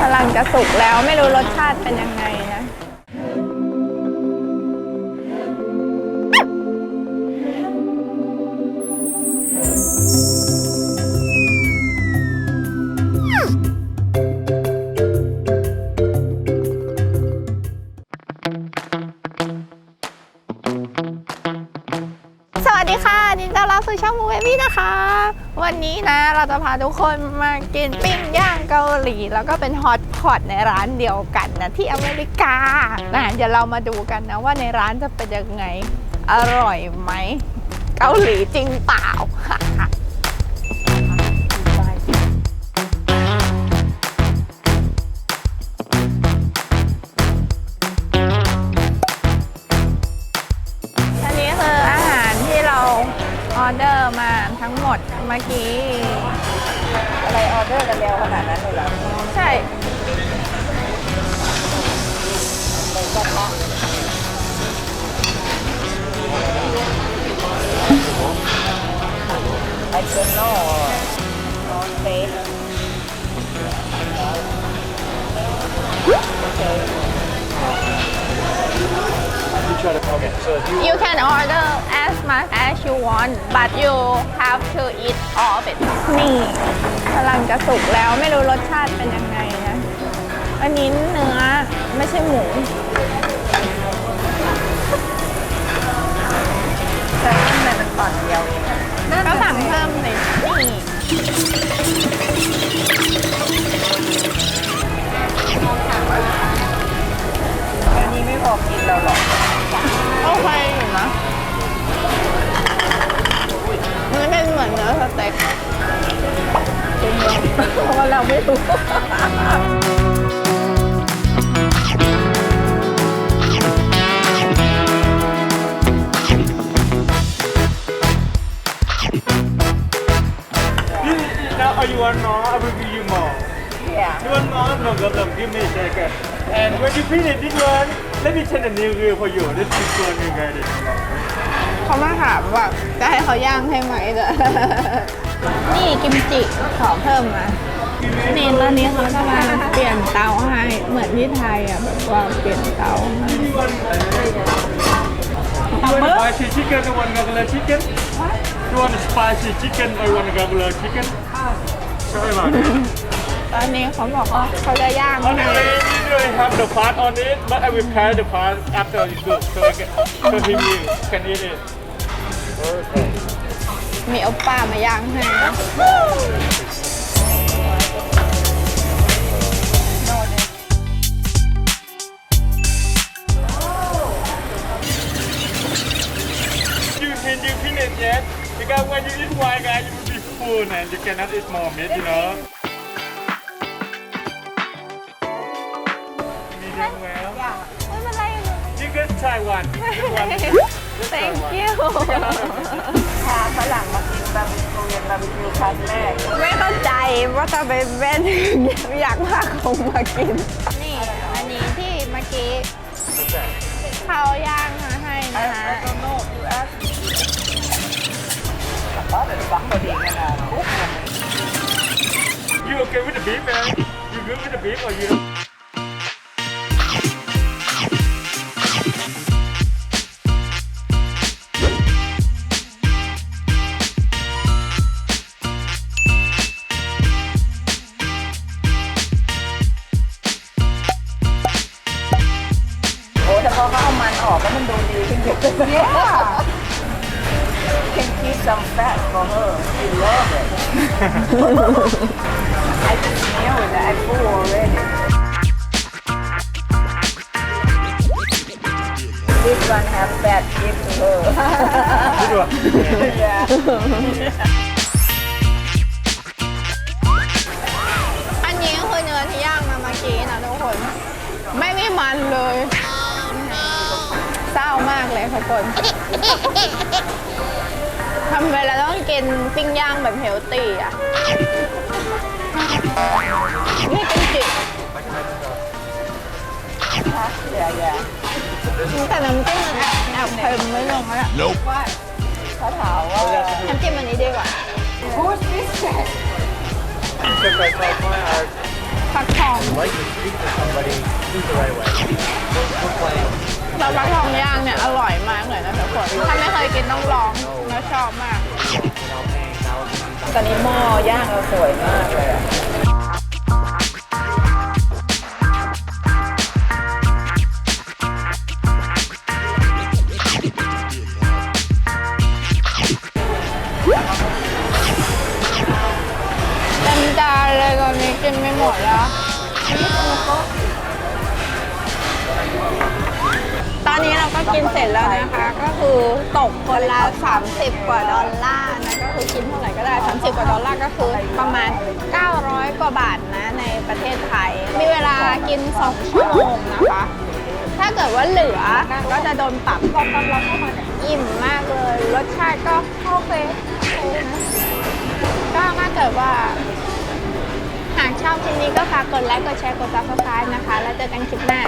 กำลังจะสุกแล้วไม่รู้รสชาติเป็นยังไงนะ วัสดีค่ะนินต้อนรับสู่ช่องมูเบบี้นะคะ วันนี้นะเราจะพาทุกคนมากินปิ้งย่างเกาหลี แล้วก็เป็นฮอตพอตในร้านเดียวกันนะที่อเมริกานะเดี๋ยวเรามาดูกันนะว่าในร้านจะเป็นยังไง อร่อยไหม เกาหลีจริงเปล่า เมื่อกี้ อะไรออเดอร์กันเร็วขนาดนั้นเลยเหรอใช่ไอ you can order as much as you want but you have to eat all of it นี่กำลังจะสุกแล้วไม่รู้รสชาติเป็นยังไงนะ อันนี้เนื้อไม่ใช่หมู No problem. Give me a second. And when you finish this one, let me change the new grill for you. This is one you got it. เขามาถามว่าจะให้เขาย่างให้ไหมเด้อ นี่กิมจิขอเพิ่มนะนี่ตอนนี้เขาจะมาเปลี่ยนเตาให้ เหมือนที่ไทยอะแบบว่าเปลี่ยนเตาให้ You want spicy chicken or one regular chicken? You want spicy chicken or one regular chicken? Sorry about it. ตอนนี้เขาบอกว่าเขาจะย่าง On ให้ the way, you don't have the part on it, but I will carry the part after you cook, so I can, so him you can eat it. Okay. มีโอปป้ามาย่างให้นะ You can you finish yet? Because when you eat one guy, you will be full and you cannot eat more meat, you know. Try one. Just one. Just try thank one. you พาฝรั่งมากินบาร์บีคิวเรียนบาร์บีคิวครั้งแรก ไม่เข้าใจว่าทำไมแม่นอยากพาคงมากิน นี่ อันนี้ที่เมื่อกี้เขาย่างมาให้นะฮะ I don't know you ask อ๋อเดี๋ยวฟังพอดีกันนะคุกกัน You okay with the beef, man? You good with the beef or you? Yeah can keep some fat for her she love it I can smell it I full already This one have fat give to her This one. yeah อันนี้คือเนื้อที่ย่างมาเมื่อกี้นะทุกคน ไม่มีมันเลย ทุกคนทำเวลาต้องกินปิ้งย่างแบบเฮลตี้อะ นี่กิมจิ yeah yeah แต่น้ำจิ้มมันแอบแอบเค็มไม่ลงแล้วเขาถามว่าน้ำจิ้มอันนี้ดีกว่า Who's this guy because I told my art ฟักทอง like to speak to somebody who's the right way. We're playing. แล้วฟักทองย่างเนี่ยอร่อยมากเลยนะทุกคนถ้าไม่เคยกินต้องลองแล้วชอบมาก ตอนนี้หม้อย่างเราสวยมากเลยอะเต็มจานเลยตอนนี้กินไม่หมดแล้วตอ อนนี้เราก็กินเสร็จแล้วนะคะ ก็คือตกคนละ 30 กว่าดอลลาร์นะก็คือกินเท่าไหร่ก็ได้ 30 กว่าดอลลาร์ก็คือประมาณ 900 กว่าบาทนะในประเทศไทย มีเวลากิน 2 ชั่วโมงนะคะ ถ้าเกิดว่าเหลือก็จะโดนปรับอิ่มมากเลย รสชาติก็โอเคโอเคนะก็ถ้าเกิดว่าหากชอบคลิปนี้ก็ฝากกดไลค์ กดแชร์ กด subscribe นะคะ แล้วเจอกันคลิปหน้า